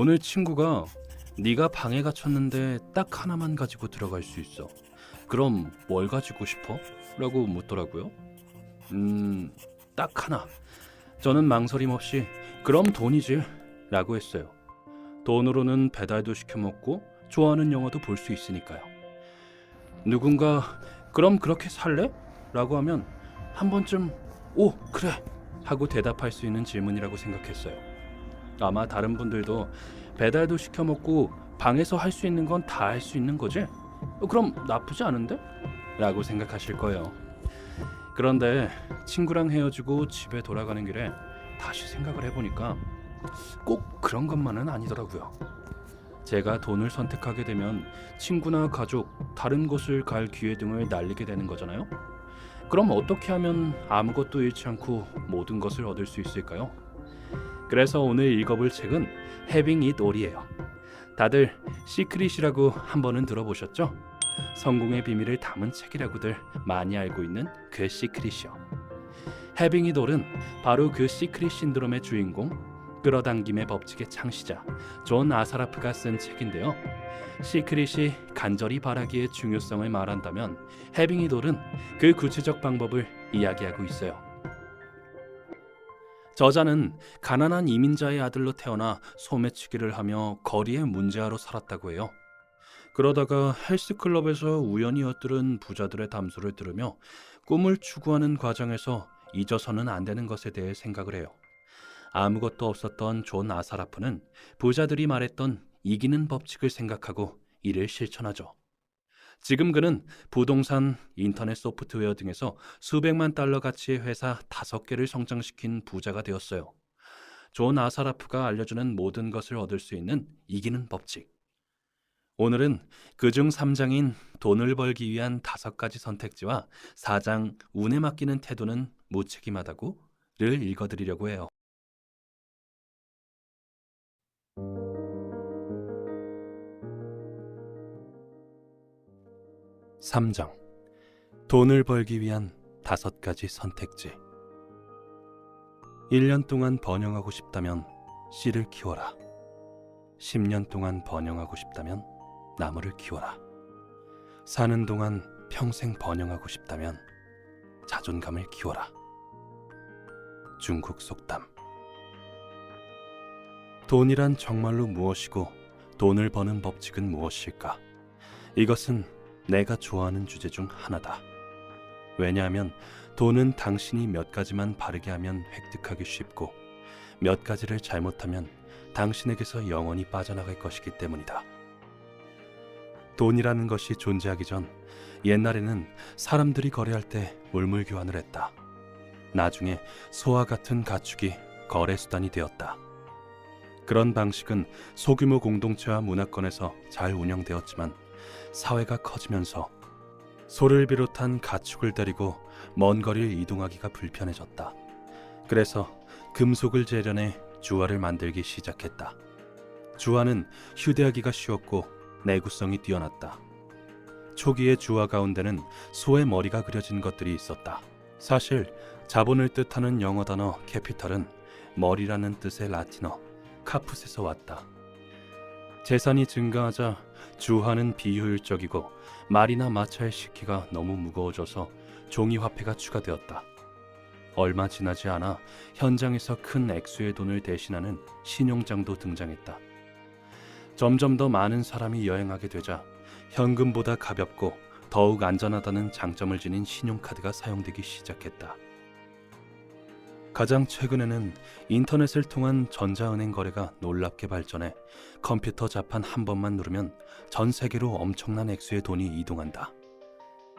오늘 친구가 네가 방에 갇혔는데 딱 하나만 가지고 들어갈 수 있어. 그럼 뭘 가지고 싶어? 라고 묻더라고요. 음, 딱 하나. 저는 망설임 없이 그럼 돈이지 라고 했어요. 돈으로는 배달도 시켜 먹고 좋아하는 영화도 볼 수 있으니까요. 누군가 그럼 그렇게 살래? 라고 하면 한 번쯤 오 그래 하고 대답할 수 있는 질문이라고 생각했어요. 아마 다른 분들도 배달도 시켜 먹고 방에서 할 수 있는 건 다 할 수 있는 거지? 어, 그럼 나쁘지 않은데? 라고 생각하실 거예요. 그런데 친구랑 헤어지고 집에 돌아가는 길에 다시 생각을 해보니까 꼭 그런 것만은 아니더라고요. 제가 돈을 선택하게 되면 친구나 가족, 다른 곳을 갈 기회 등을 날리게 되는 거잖아요. 그럼 어떻게 하면 아무것도 잃지 않고 모든 것을 얻을 수 있을까요? 그래서 오늘 읽어볼 책은 Having It All이에요. 다들 시크릿이라고 한 번은 들어보셨죠? 성공의 비밀을 담은 책이라고들 많이 알고 있는 그 시크릿이요. Having It All은 바로 그 시크릿 신드롬의 주인공 끌어당김의 법칙의 창시자 존 아사라프가 쓴 책인데요. 시크릿이 간절히 바라기의 중요성을 말한다면 해빙 이돌은 그 구체적 방법을 이야기하고 있어요. 저자는 가난한 이민자의 아들로 태어나 소매치기를 하며 거리의 문제아로 살았다고 해요. 그러다가 헬스클럽에서 우연히 엿들은 부자들의 담소를 들으며 꿈을 추구하는 과정에서 잊어서는 안 되는 것에 대해 생각을 해요. 아무것도 없었던 존 아사라프는 부자들이 말했던 이기는 법칙을 생각하고 이를 실천하죠. 지금 그는 부동산, 인터넷 소프트웨어 등에서 수백만 달러 가치의 회사 다섯 개를 성장시킨 부자가 되었어요. 존 아사라프가 알려주는 모든 것을 얻을 수 있는 이기는 법칙. 오늘은 그중 3장인 돈을 벌기 위한 다섯 가지 선택지와 4장 운에 맡기는 태도는 무책임하다고를 읽어드리려고 해요. 3장. 돈을 벌기 위한 다섯 가지 선택지. 1년 동안 번영하고 싶다면 씨를 키워라. 10년 동안 번영하고 싶다면 나무를 키워라. 사는 동안 평생 번영하고 싶다면 자존감을 키워라. 중국 속담. 돈이란 정말로 무엇이고 돈을 버는 법칙은 무엇일까? 이것은 내가 좋아하는 주제 중 하나다. 왜냐하면 돈은 당신이 몇 가지만 바르게 하면 획득하기 쉽고 몇 가지를 잘못하면 당신에게서 영원히 빠져나갈 것이기 때문이다. 돈이라는 것이 존재하기 전 옛날에는 사람들이 거래할 때 물물 교환을 했다. 나중에 소와 같은 가축이 거래 수단이 되었다. 그런 방식은 소규모 공동체와 문화권에서 잘 운영되었지만 사회가 커지면서 소를 비롯한 가축을 데리고 먼 거리를 이동하기가 불편해졌다. 그래서 금속을 재련해 주화를 만들기 시작했다. 주화는 휴대하기가 쉬웠고 내구성이 뛰어났다. 초기의 주화 가운데는 소의 머리가 그려진 것들이 있었다. 사실 자본을 뜻하는 영어 단어 캐피탈은 머리라는 뜻의 라틴어 카푸스에서 왔다. 재산이 증가하자 주화는 비효율적이고 말이나 마차의 식기가 너무 무거워져서 종이 화폐가 추가되었다. 얼마 지나지 않아 현장에서 큰 액수의 돈을 대신하는 신용장도 등장했다. 점점 더 많은 사람이 여행하게 되자 현금보다 가볍고 더욱 안전하다는 장점을 지닌 신용카드가 사용되기 시작했다. 가장 최근에는 인터넷을 통한 전자은행 거래가 놀랍게 발전해 컴퓨터 자판 한 번만 누르면 전 세계로 엄청난 액수의 돈이 이동한다.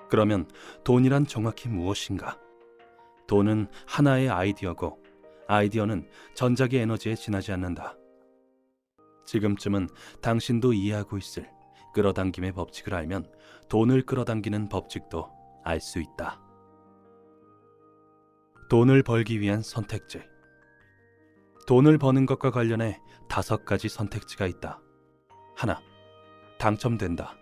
그러면 돈이란 정확히 무엇인가? 돈은 하나의 아이디어고 아이디어는 전자기 에너지에 지나지 않는다. 지금쯤은 당신도 이해하고 있을 끌어당김의 법칙을 알면 돈을 끌어당기는 법칙도 알 수 있다. 돈을 벌기 위한 선택지. 돈을 버는 것과 관련해 다섯 가지 선택지가 있다. 하나, 당첨된다.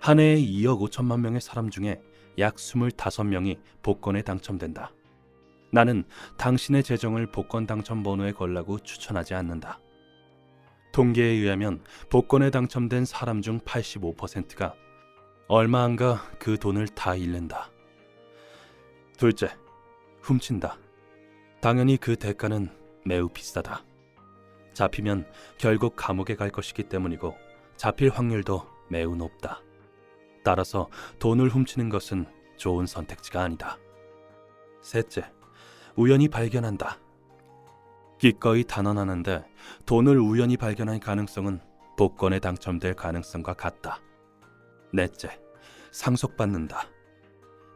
한 해에 2억 5천만 명의 사람 중에 약 25명이 복권에 당첨된다. 나는 당신의 재정을 복권 당첨 번호에 걸라고 추천하지 않는다. 통계에 의하면 복권에 당첨된 사람 중 85%가 얼마 안가 그 돈을 다 잃는다. 둘째, 훔친다. 당연히 그 대가는 매우 비싸다. 잡히면 결국 감옥에 갈 것이기 때문이고 잡힐 확률도 매우 높다. 따라서 돈을 훔치는 것은 좋은 선택지가 아니다. 셋째, 우연히 발견한다. 기꺼이 단언하는데 돈을 우연히 발견할 가능성은 복권에 당첨될 가능성과 같다. 넷째, 상속받는다.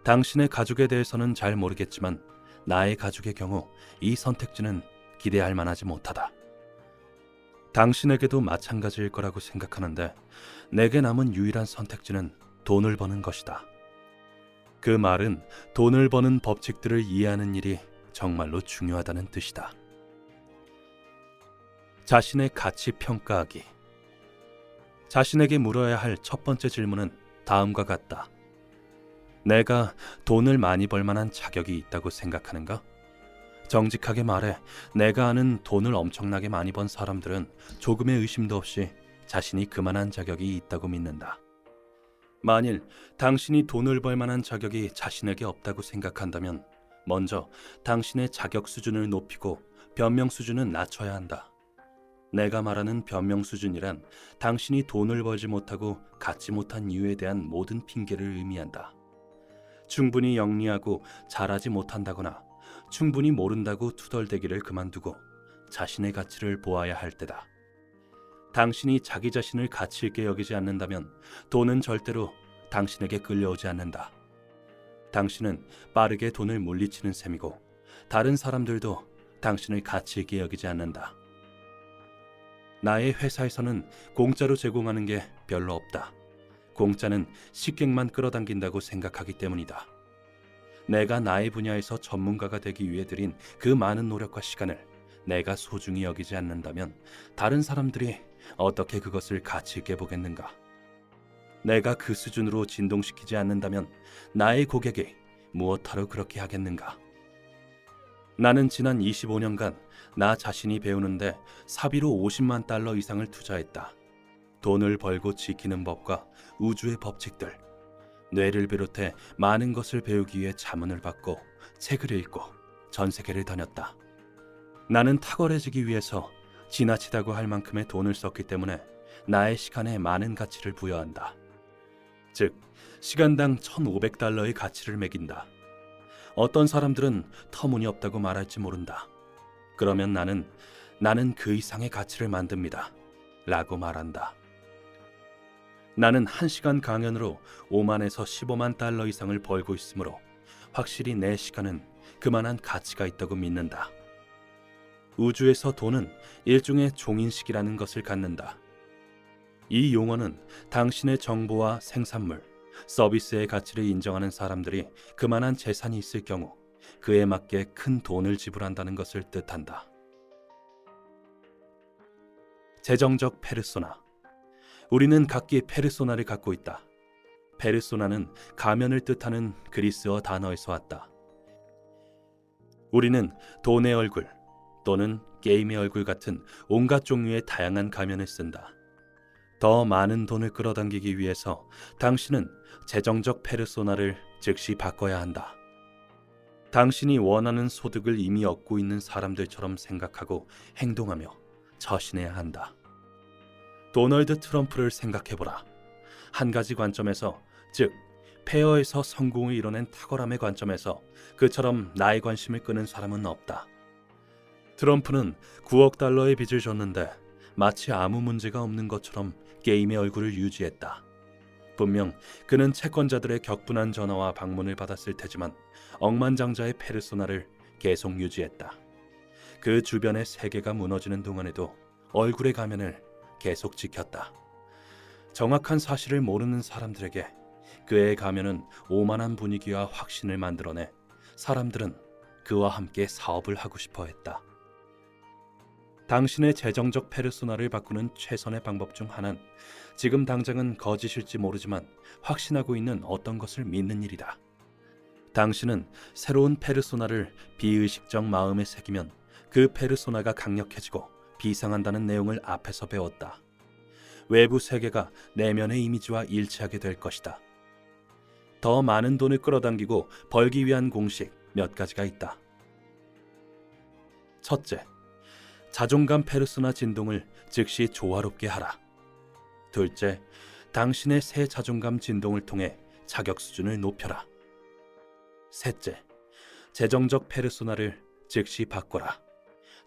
당신의 가족에 대해서는 잘 모르겠지만 나의 가족의 경우 이 선택지는 기대할 만하지 못하다. 당신에게도 마찬가지일 거라고 생각하는데 내게 남은 유일한 선택지는 돈을 버는 것이다. 그 말은 돈을 버는 법칙들을 이해하는 일이 정말로 중요하다는 뜻이다. 자신의 가치 평가하기. 자신에게 물어야 할 첫 번째 질문은 다음과 같다. 내가 돈을 많이 벌 만한 자격이 있다고 생각하는가? 정직하게 말해 내가 아는 돈을 엄청나게 많이 번 사람들은 조금의 의심도 없이 자신이 그만한 자격이 있다고 믿는다. 만일 당신이 돈을 벌 만한 자격이 자신에게 없다고 생각한다면 먼저 당신의 자격 수준을 높이고 변명 수준은 낮춰야 한다. 내가 말하는 변명 수준이란 당신이 돈을 벌지 못하고 갖지 못한 이유에 대한 모든 핑계를 의미한다. 충분히 영리하고 잘하지 못한다거나 충분히 모른다고 투덜대기를 그만두고 자신의 가치를 보아야 할 때다. 당신이 자기 자신을 가치 있게 여기지 않는다면 돈은 절대로 당신에게 끌려오지 않는다. 당신은 빠르게 돈을 물리치는 셈이고 다른 사람들도 당신을 가치 있게 여기지 않는다. 나의 회사에서는 공짜로 제공하는 게 별로 없다. 공짜는 식객만 끌어당긴다고 생각하기 때문이다. 내가 나의 분야에서 전문가가 되기 위해 들인 그 많은 노력과 시간을 내가 소중히 여기지 않는다면 다른 사람들이 어떻게 그것을 가치 있게 보겠는가? 내가 그 수준으로 진동시키지 않는다면 나의 고객이 무엇하러 그렇게 하겠는가? 나는 지난 25년간 나 자신이 배우는데 사비로 50만 달러 이상을 투자했다. 돈을 벌고 지키는 법과 우주의 법칙들, 뇌를 비롯해 많은 것을 배우기 위해 자문을 받고 책을 읽고 전 세계를 다녔다. 나는 탁월해지기 위해서 지나치다고 할 만큼의 돈을 썼기 때문에 나의 시간에 많은 가치를 부여한다. 즉, 시간당 1,500달러의 가치를 매긴다. 어떤 사람들은 터무니없다고 말할지 모른다. 그러면 나는 나는 그 이상의 가치를 만듭니다. 라고 말한다. 나는 한시간 강연으로 5만에서 15만 달러 이상을 벌고 있으므로 확실히 내 시간은 그만한 가치가 있다고 믿는다. 우주에서 돈은 일종의 종인식이라는 것을 갖는다. 이 용어는 당신의 정보와 생산물, 서비스의 가치를 인정하는 사람들이 그만한 재산이 있을 경우 그에 맞게 큰 돈을 지불한다는 것을 뜻한다. 재정적 페르소나. 우리는 각기 페르소나를 갖고 있다. 페르소나는 가면을 뜻하는 그리스어 단어에서 왔다. 우리는 돈의 얼굴 또는 게임의 얼굴 같은 온갖 종류의 다양한 가면을 쓴다. 더 많은 돈을 끌어당기기 위해서 당신은 재정적 페르소나를 즉시 바꿔야 한다. 당신이 원하는 소득을 이미 얻고 있는 사람들처럼 생각하고 행동하며 처신해야 한다. 도널드 트럼프를 생각해보라. 한 가지 관점에서, 즉, 페어에서 성공을 이뤄낸 탁월함의 관점에서 그처럼 나의 관심을 끄는 사람은 없다. 트럼프는 9억 달러의 빚을 졌는데 마치 아무 문제가 없는 것처럼 게임의 얼굴을 유지했다. 분명 그는 채권자들의 격분한 전화와 방문을 받았을 테지만 억만장자의 페르소나를 계속 유지했다. 그 주변의 세계가 무너지는 동안에도 얼굴의 가면을 계속 지켰다. 정확한 사실을 모르는 사람들에게 그의 가면은 오만한 분위기와 확신을 만들어내 사람들은 그와 함께 사업을 하고 싶어 했다. 당신의 재정적 페르소나를 바꾸는 최선의 방법 중 하나는 지금 당장은 거짓일지 모르지만 확신하고 있는 어떤 것을 믿는 일이다. 당신은 새로운 페르소나를 비의식적 마음에 새기면 그 페르소나가 강력해지고 비상한다는 내용을 앞에서 배웠다. 외부 세계가 내면의 이미지와 일치하게 될 것이다. 더 많은 돈을 끌어당기고 벌기 위한 공식 몇 가지가 있다. 첫째, 자존감 페르소나 진동을 즉시 조화롭게 하라. 둘째, 당신의 새 자존감 진동을 통해 자격 수준을 높여라. 셋째, 재정적 페르소나를 즉시 바꿔라.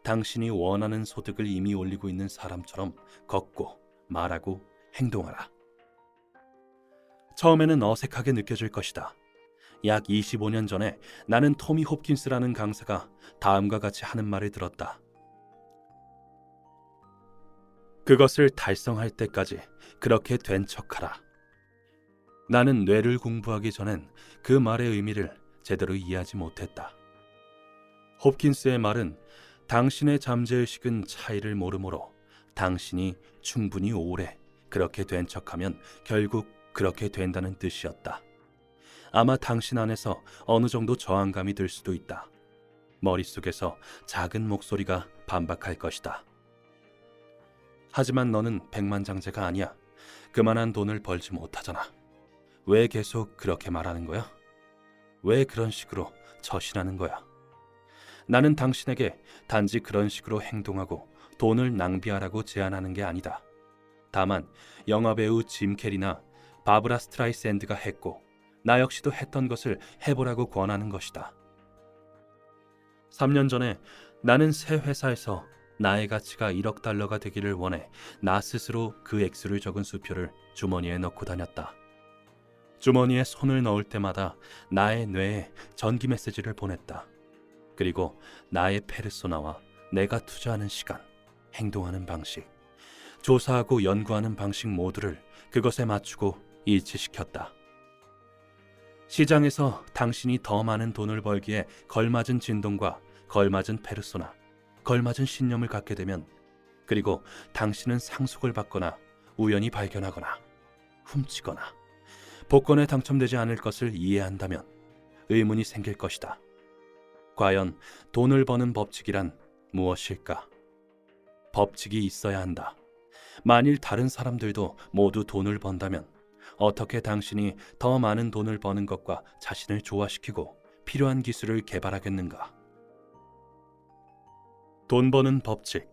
당신이 원하는 소득을 이미 올리고 있는 사람처럼 걷고 말하고 행동하라. 처음에는 어색하게 느껴질 것이다. 약 25년 전에 나는 토미 홉킨스라는 강사가 다음과 같이 하는 말을 들었다. 그것을 달성할 때까지 그렇게 된 척하라. 나는 뇌를 공부하기 전엔 그 말의 의미를 제대로 이해하지 못했다. 홉킨스의 말은 당신의 잠재의식은 차이를 모르므로 당신이 충분히 오래 그렇게 된 척하면 결국 그렇게 된다는 뜻이었다. 아마 당신 안에서 어느 정도 저항감이 들 수도 있다. 머릿속에서 작은 목소리가 반박할 것이다. 하지만 너는 백만장자가 아니야. 그만한 돈을 벌지 못하잖아. 왜 계속 그렇게 말하는 거야? 왜 그런 식으로 처신하는 거야? 나는 당신에게 단지 그런 식으로 행동하고 돈을 낭비하라고 제안하는 게 아니다. 다만 영화 배우 짐 캐리나 바브라 스트라이샌드가 했고 나 역시도 했던 것을 해보라고 권하는 것이다. 3년 전에 나는 새 회사에서 나의 가치가 1억 달러가 되기를 원해 나 스스로 그 액수를 적은 수표를 주머니에 넣고 다녔다. 주머니에 손을 넣을 때마다 나의 뇌에 전기 메시지를 보냈다. 그리고 나의 페르소나와 내가 투자하는 시간, 행동하는 방식, 조사하고 연구하는 방식 모두를 그것에 맞추고 일치시켰다. 시장에서 당신이 더 많은 돈을 벌기에 걸맞은 진동과 걸맞은 페르소나, 걸맞은 신념을 갖게 되면 그리고 당신은 상속을 받거나 우연히 발견하거나 훔치거나 복권에 당첨되지 않을 것을 이해한다면 의문이 생길 것이다. 과연 돈을 버는 법칙이란 무엇일까? 법칙이 있어야 한다. 만일 다른 사람들도 모두 돈을 번다면 어떻게 당신이 더 많은 돈을 버는 것과 자신을 조화시키고 필요한 기술을 개발하겠는가? 돈 버는 법칙.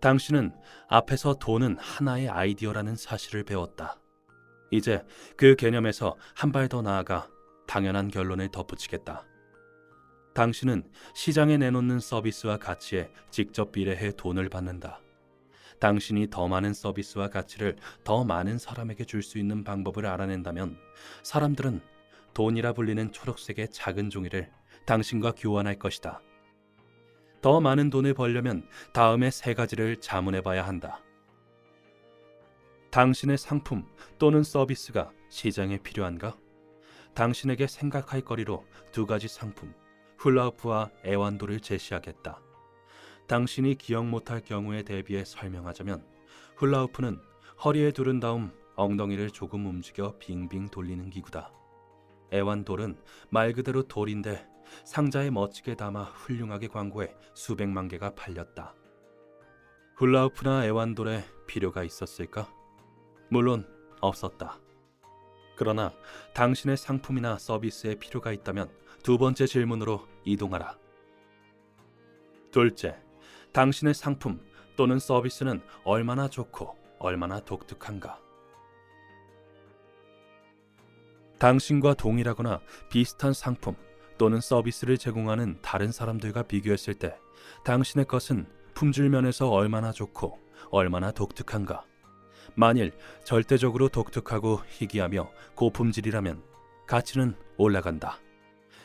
당신은 앞에서 돈은 하나의 아이디어라는 사실을 배웠다. 이제 그 개념에서 한 발 더 나아가 당연한 결론을 덧붙이겠다. 당신은 시장에 내놓는 서비스와 가치에 직접 비례해 돈을 받는다. 당신이 더 많은 서비스와 가치를 더 많은 사람에게 줄 수 있는 방법을 알아낸다면 사람들은 돈이라 불리는 초록색의 작은 종이를 당신과 교환할 것이다. 더 많은 돈을 벌려면 다음에 세 가지를 자문해 봐야 한다. 당신의 상품 또는 서비스가 시장에 필요한가? 당신에게 생각할 거리로 두 가지 상품, 훌라후프와 애완도를 제시하겠다. 당신이 기억 못할 경우에 대비해 설명하자면 훌라후프는 허리에 두른 다음 엉덩이를 조금 움직여 빙빙 돌리는 기구다. 애완돌은 말 그대로 돌인데 상자에 멋지게 담아 훌륭하게 광고해 수백만 개가 팔렸다. 훌라후프나 애완돌에 필요가 있었을까? 물론 없었다. 그러나 당신의 상품이나 서비스에 필요가 있다면 두 번째 질문으로 이동하라. 둘째, 당신의 상품 또는 서비스는 얼마나 좋고 얼마나 독특한가? 당신과 동일하거나 비슷한 상품 또는 서비스를 제공하는 다른 사람들과 비교했을 때 당신의 것은 품질 면에서 얼마나 좋고 얼마나 독특한가? 만일 절대적으로 독특하고 희귀하며 고품질이라면 가치는 올라간다.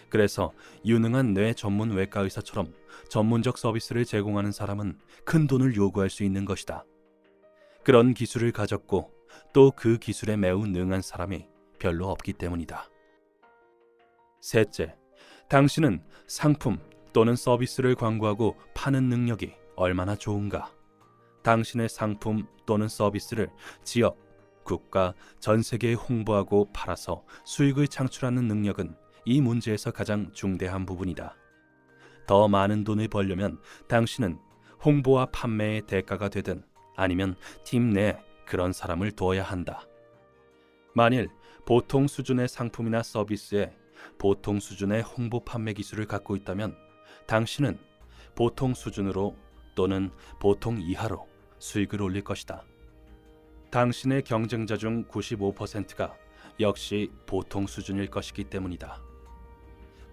그래서 유능한 뇌 전문 외과 의사처럼 전문적 서비스를 제공하는 사람은 큰 돈을 요구할 수 있는 것이다. 그런 기술을 가졌고 또 그 기술에 매우 능한 사람이 별로 없기 때문이다. 셋째, 당신은 상품 또는 서비스를 광고하고 파는 능력이 얼마나 좋은가? 당신의 상품 또는 서비스를 지역, 국가, 전 세계에 홍보하고 팔아서 수익을 창출하는 능력은 이 문제에서 가장 중대한 부분이다. 더 많은 돈을 벌려면 당신은 홍보와 판매의 대가가 되든 아니면 팀 내 그런 사람을 두어야 한다. 만일 보통 수준의 상품이나 서비스에 보통 수준의 홍보 판매 기술을 갖고 있다면 당신은 보통 수준으로 또는 보통 이하로 수익을 올릴 것이다. 당신의 경쟁자 중 95%가 역시 보통 수준일 것이기 때문이다.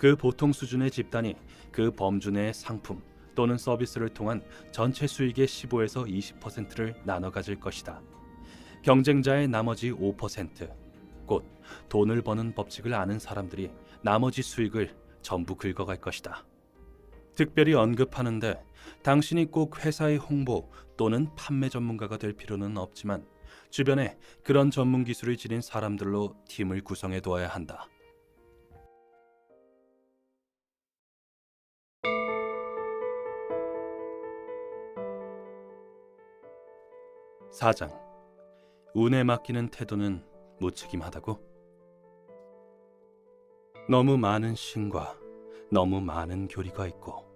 그 보통 수준의 집단이 그 범주 내의 상품 또는 서비스를 통한 전체 수익의 15에서 20%를 나눠 가질 것이다. 경쟁자의 나머지 5%, 곧 돈을 버는 법칙을 아는 사람들이 나머지 수익을 전부 긁어갈 것이다. 특별히 언급하는데 당신이 꼭 회사의 홍보 또는 판매 전문가가 될 필요는 없지만 주변에 그런 전문 기술을 지닌 사람들로 팀을 구성해 두어야 한다. 사장 운에 맡기는 태도는 무책임하다고? 너무 많은 신과 너무 많은 교리가 있고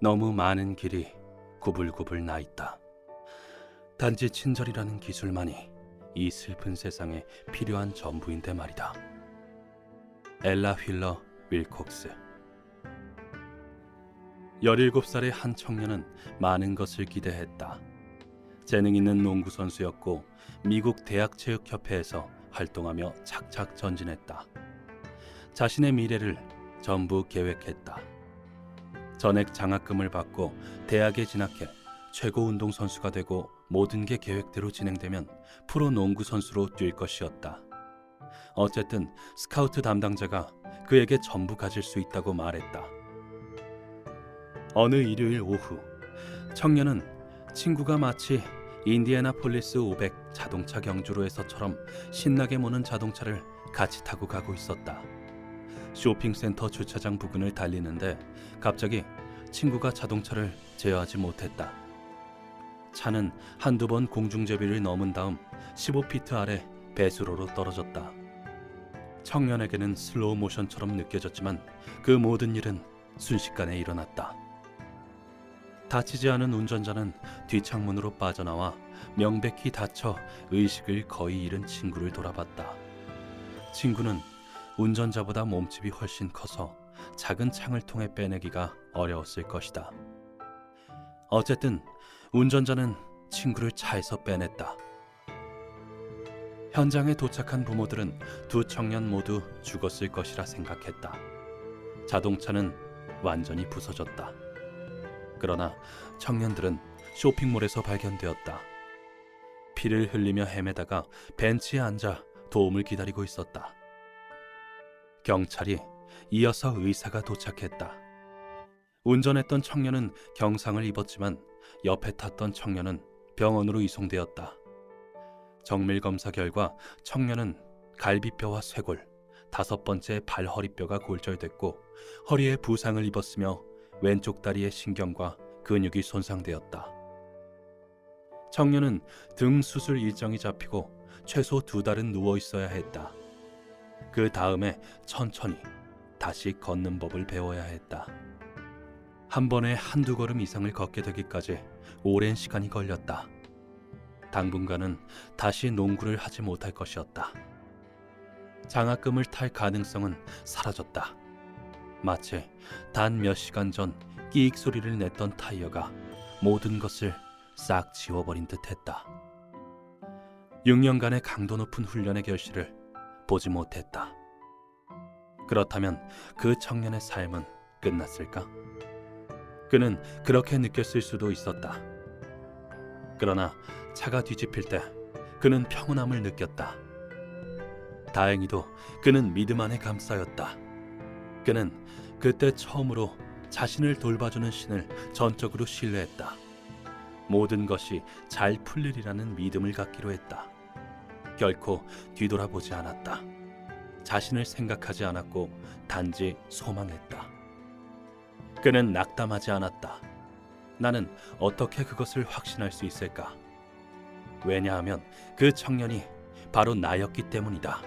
너무 많은 길이 구불구불 나 있다. 단지 친절이라는 기술만이 이 슬픈 세상에 필요한 전부인데 말이다. 엘라 휠러 윌콕스 17살의 한 청년은 많은 것을 기대했다. 재능 있는 농구 선수였고 미국 대학 체육협회에서 활동하며 착착 전진했다. 자신의 미래를 전부 계획했다. 전액 장학금을 받고 대학에 진학해 최고 운동 선수가 되고 모든 게 계획대로 진행되면 프로 농구 선수로 뛸 것이었다. 어쨌든 스카우트 담당자가 그에게 전부 가질 수 있다고 말했다. 어느 일요일 오후 청년은 친구가 마치 인디애나폴리스 500 자동차 경주로에서처럼 신나게 모는 자동차를 같이 타고 가고 있었다. 쇼핑센터 주차장 부근을 달리는데 갑자기 친구가 자동차를 제어하지 못했다. 차는 한두 번 공중제비를 넘은 다음 15피트 아래 배수로로 떨어졌다. 청년에게는 슬로우 모션처럼 느껴졌지만 그 모든 일은 순식간에 일어났다. 다치지 않은 운전자는 뒷창문으로 빠져나와 명백히 다쳐 의식을 거의 잃은 친구를 돌아봤다. 친구는 운전자보다 몸집이 훨씬 커서 작은 창을 통해 빼내기가 어려웠을 것이다. 어쨌든 운전자는 친구를 차에서 빼냈다. 현장에 도착한 부모들은 두 청년 모두 죽었을 것이라 생각했다. 자동차는 완전히 부서졌다. 그러나 청년들은 쇼핑몰에서 발견되었다. 피를 흘리며 헤매다가 벤치에 앉아 도움을 기다리고 있었다. 경찰이 이어서 의사가 도착했다. 운전했던 청년은 경상을 입었지만 옆에 탔던 청년은 병원으로 이송되었다. 정밀 검사 결과 청년은 갈비뼈와 쇄골, 다섯 번째 발허리뼈가 골절됐고 허리에 부상을 입었으며 왼쪽 다리의 신경과 근육이 손상되었다. 청년은 등 수술 일정이 잡히고 최소 두 달은 누워 있어야 했다. 그 다음에 천천히 다시 걷는 법을 배워야 했다. 한 번에 한두 걸음 이상을 걷게 되기까지 오랜 시간이 걸렸다. 당분간은 다시 농구를 하지 못할 것이었다. 장학금을 탈 가능성은 사라졌다. 마치 단 몇 시간 전 끼익 소리를 냈던 타이어가 모든 것을 싹 지워버린 듯했다. 6년간의 강도 높은 훈련의 결실을 보지 못했다. 그렇다면 그 청년의 삶은 끝났을까? 그는 그렇게 느꼈을 수도 있었다. 그러나 차가 뒤집힐 때 그는 평온함을 느꼈다. 다행히도 그는 믿음 안에 감싸였다. 그는 그때 처음으로 자신을 돌봐주는 신을 전적으로 신뢰했다. 모든 것이 잘 풀리리라는 믿음을 갖기로 했다. 결코 뒤돌아보지 않았다. 자신을 생각하지 않았고 단지 소망했다. 그는 낙담하지 않았다. 나는 어떻게 그것을 확신할 수 있을까? 왜냐하면 그 청년이 바로 나였기 때문이다.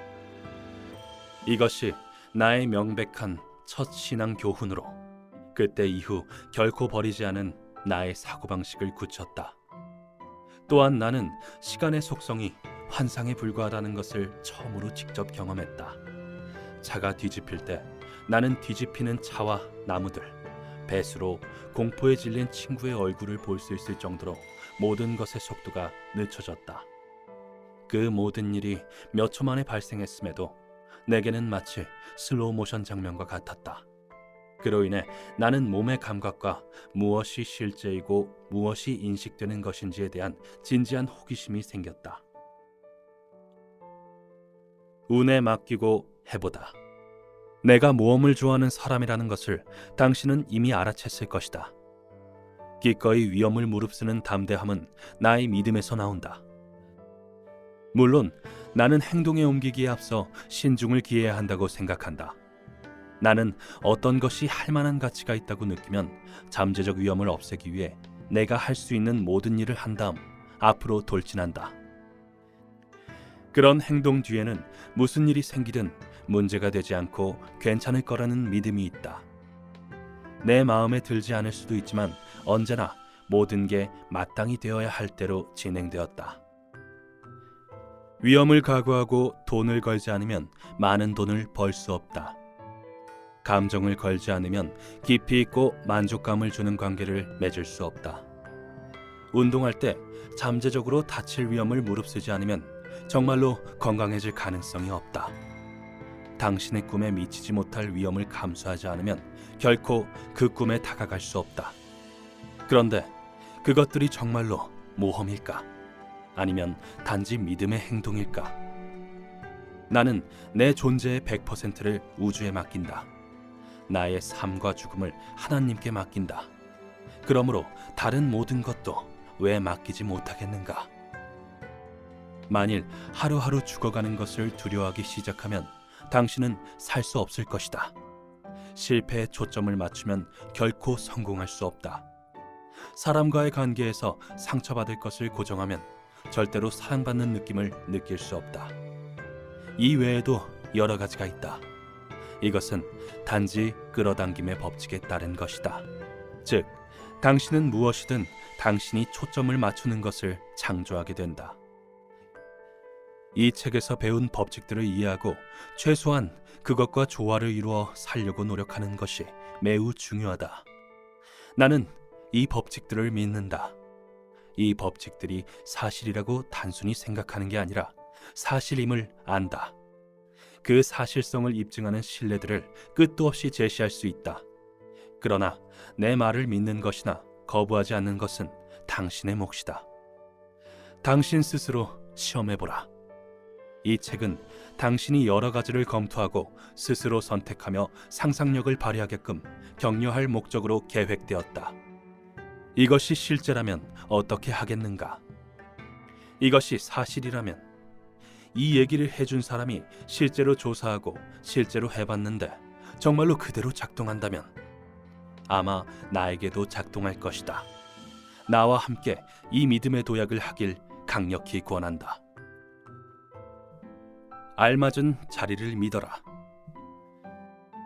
이것이 나의 명백한 첫 신앙 교훈으로 그때 이후 결코 버리지 않은 나의 사고방식을 굳혔다. 또한 나는 시간의 속성이 환상에 불과하다는 것을 처음으로 직접 경험했다. 차가 뒤집힐 때 나는 뒤집히는 차와 나무들, 배수로 공포에 질린 친구의 얼굴을 볼 수 있을 정도로 모든 것의 속도가 늦춰졌다. 그 모든 일이 몇 초 만에 발생했음에도 내게는 마치 슬로우 모션 장면과 같았다. 그로 인해 나는 몸의 감각과 무엇이 실제이고 무엇이 인식되는 것인지에 대한 진지한 호기심이 생겼다. 운에 맡기고 해보다. 내가 모험을 좋아하는 사람이라는 것을 당신은 이미 알아챘을 것이다. 기꺼이 위험을 무릅쓰는 담대함은 나의 믿음에서 나온다. 물론 나는 행동에 옮기기에 앞서 신중을 기해야 한다고 생각한다. 나는 어떤 것이 할 만한 가치가 있다고 느끼면 잠재적 위험을 없애기 위해 내가 할 수 있는 모든 일을 한 다음 앞으로 돌진한다. 그런 행동 뒤에는 무슨 일이 생기든 문제가 되지 않고 괜찮을 거라는 믿음이 있다. 내 마음에 들지 않을 수도 있지만 언제나 모든 게 마땅히 되어야 할 대로 진행되었다. 위험을 각오하고 돈을 걸지 않으면 많은 돈을 벌 수 없다. 감정을 걸지 않으면 깊이 있고 만족감을 주는 관계를 맺을 수 없다. 운동할 때 잠재적으로 다칠 위험을 무릅쓰지 않으면 정말로 건강해질 가능성이 없다. 당신의 꿈에 미치지 못할 위험을 감수하지 않으면 결코 그 꿈에 다가갈 수 없다. 그런데 그것들이 정말로 모험일까? 아니면 단지 믿음의 행동일까? 나는 내 존재의 100%를 우주에 맡긴다. 나의 삶과 죽음을 하나님께 맡긴다. 그러므로 다른 모든 것도 왜 맡기지 못하겠는가? 만일 하루하루 죽어가는 것을 두려워하기 시작하면 당신은 살 수 없을 것이다. 실패에 초점을 맞추면 결코 성공할 수 없다. 사람과의 관계에서 상처받을 것을 고정하면 절대로 사랑받는 느낌을 느낄 수 없다. 이 외에도 여러 가지가 있다. 이것은 단지 끌어당김의 법칙에 따른 것이다. 즉, 당신은 무엇이든 당신이 초점을 맞추는 것을 창조하게 된다. 이 책에서 배운 법칙들을 이해하고 최소한 그것과 조화를 이루어 살려고 노력하는 것이 매우 중요하다. 나는 이 법칙들을 믿는다. 이 법칙들이 사실이라고 단순히 생각하는 게 아니라 사실임을 안다. 그 사실성을 입증하는 신뢰들을 끝도 없이 제시할 수 있다. 그러나 내 말을 믿는 것이나 거부하지 않는 것은 당신의 몫이다. 당신 스스로 시험해보라. 이 책은 당신이 여러 가지를 검토하고 스스로 선택하며 상상력을 발휘하게끔 격려할 목적으로 계획되었다. 이것이 실제라면 어떻게 하겠는가? 이것이 사실이라면 이 얘기를 해준 사람이 실제로 조사하고 실제로 해봤는데 정말로 그대로 작동한다면 아마 나에게도 작동할 것이다. 나와 함께 이 믿음의 도약을 하길 강력히 권한다. 알맞은 자리를 믿어라.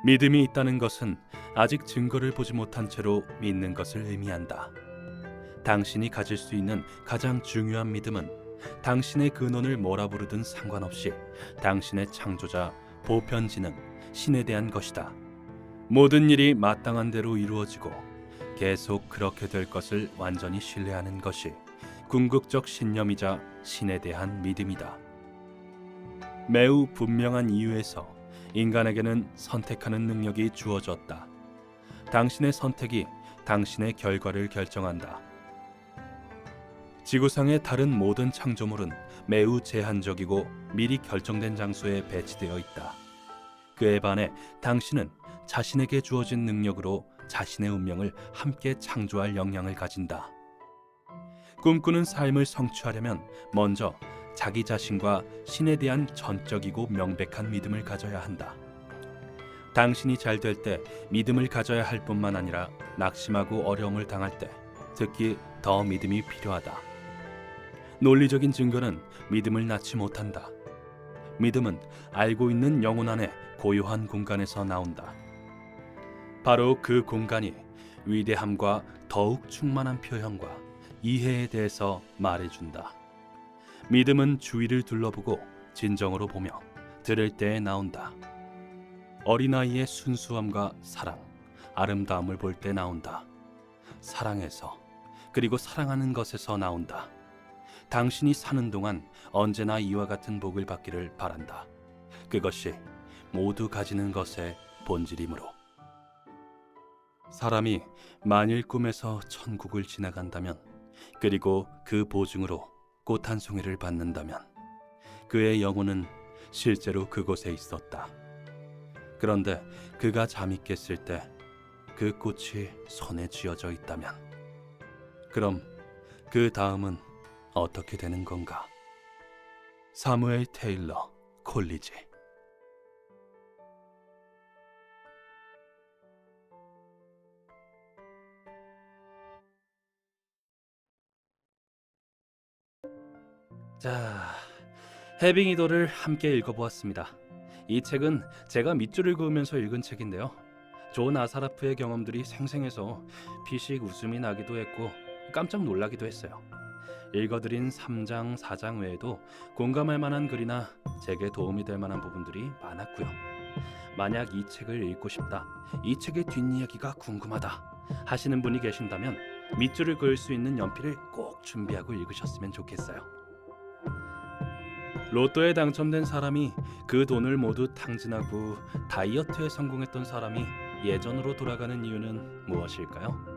믿음이 있다는 것은 아직 증거를 보지 못한 채로 믿는 것을 의미한다. 당신이 가질 수 있는 가장 중요한 믿음은 당신의 근원을 뭐라 부르든 상관없이 당신의 창조자, 보편지능, 신에 대한 것이다. 모든 일이 마땅한 대로 이루어지고 계속 그렇게 될 것을 완전히 신뢰하는 것이 궁극적 신념이자 신에 대한 믿음이다. 매우 분명한 이유에서 인간에게는 선택하는 능력이 주어졌다. 당신의 선택이 당신의 결과를 결정한다. 지구상의 다른 모든 창조물은 매우 제한적이고 미리 결정된 장소에 배치되어 있다. 그에 반해 당신은 자신에게 주어진 능력으로 자신의 운명을 함께 창조할 역량을 가진다. 꿈꾸는 삶을 성취하려면 먼저 자기 자신과 신에 대한 전적이고 명백한 믿음을 가져야 한다. 당신이 잘 될 때 믿음을 가져야 할 뿐만 아니라 낙심하고 어려움을 당할 때 특히 더 믿음이 필요하다. 논리적인 증거는 믿음을 낳지 못한다. 믿음은 알고 있는 영혼 안에 고요한 공간에서 나온다. 바로 그 공간이 위대함과 더욱 충만한 표현과 이해에 대해서 말해준다. 믿음은 주위를 둘러보고 진정으로 보며 들을 때에 나온다. 어린아이의 순수함과 사랑, 아름다움을 볼 때 나온다. 사랑에서 그리고 사랑하는 것에서 나온다. 당신이 사는 동안 언제나 이와 같은 복을 받기를 바란다. 그것이 모두 가지는 것의 본질이므로. 사람이 만일 꿈에서 천국을 지나간다면 그리고 그 보증으로 꽃 한 송이를 받는다면 그의 영혼은 실제로 그곳에 있었다. 그런데 그가 잠이 깼을 때 그 꽃이 손에 쥐어져 있다면 그럼 그 다음은 어떻게 되는 건가? 사무엘 테일러 콜리지 자, 해빙이도를 함께 읽어보았습니다. 이 책은 제가 밑줄을 그으면서 읽은 책인데요. 존 아사라프의 경험들이 생생해서 피식 웃음이 나기도 했고 깜짝 놀라기도 했어요. 읽어드린 3장, 4장 외에도 공감할 만한 글이나 제게 도움이 될 만한 부분들이 많았고요. 만약 이 책을 읽고 싶다, 이 책의 뒷이야기가 궁금하다 하시는 분이 계신다면 밑줄을 그을 수 있는 연필을 꼭 준비하고 읽으셨으면 좋겠어요. 로또에 당첨된 사람이 그 돈을 모두 탕진하고 다이어트에 성공했던 사람이 예전으로 돌아가는 이유는 무엇일까요?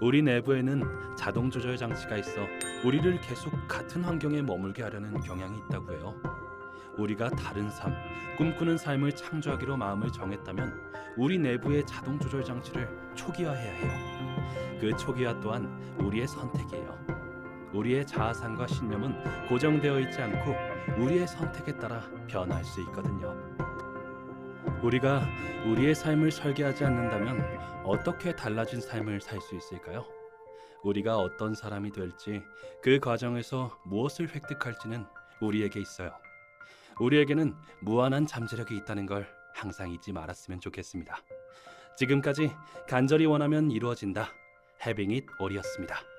우리 내부에는 자동 조절 장치가 있어 우리를 계속 같은 환경에 머물게 하려는 경향이 있다고 해요. 우리가 다른 삶, 꿈꾸는 삶을 창조하기로 마음을 정했다면 우리 내부의 자동 조절 장치를 초기화해야 해요. 그 초기화 또한 우리의 선택이에요. 우리의 자아상과 신념은 고정되어 있지 않고 우리의 선택에 따라 변할 수 있거든요. 우리가 우리의 삶을 설계하지 않는다면 어떻게 달라진 삶을 살 수 있을까요? 우리가 어떤 사람이 될지 그 과정에서 무엇을 획득할지는 우리에게 있어요. 우리에게는 무한한 잠재력이 있다는 걸 항상 잊지 말았으면 좋겠습니다. 지금까지 간절히 원하면 이루어진다. 해빙 잇 올이었습니다.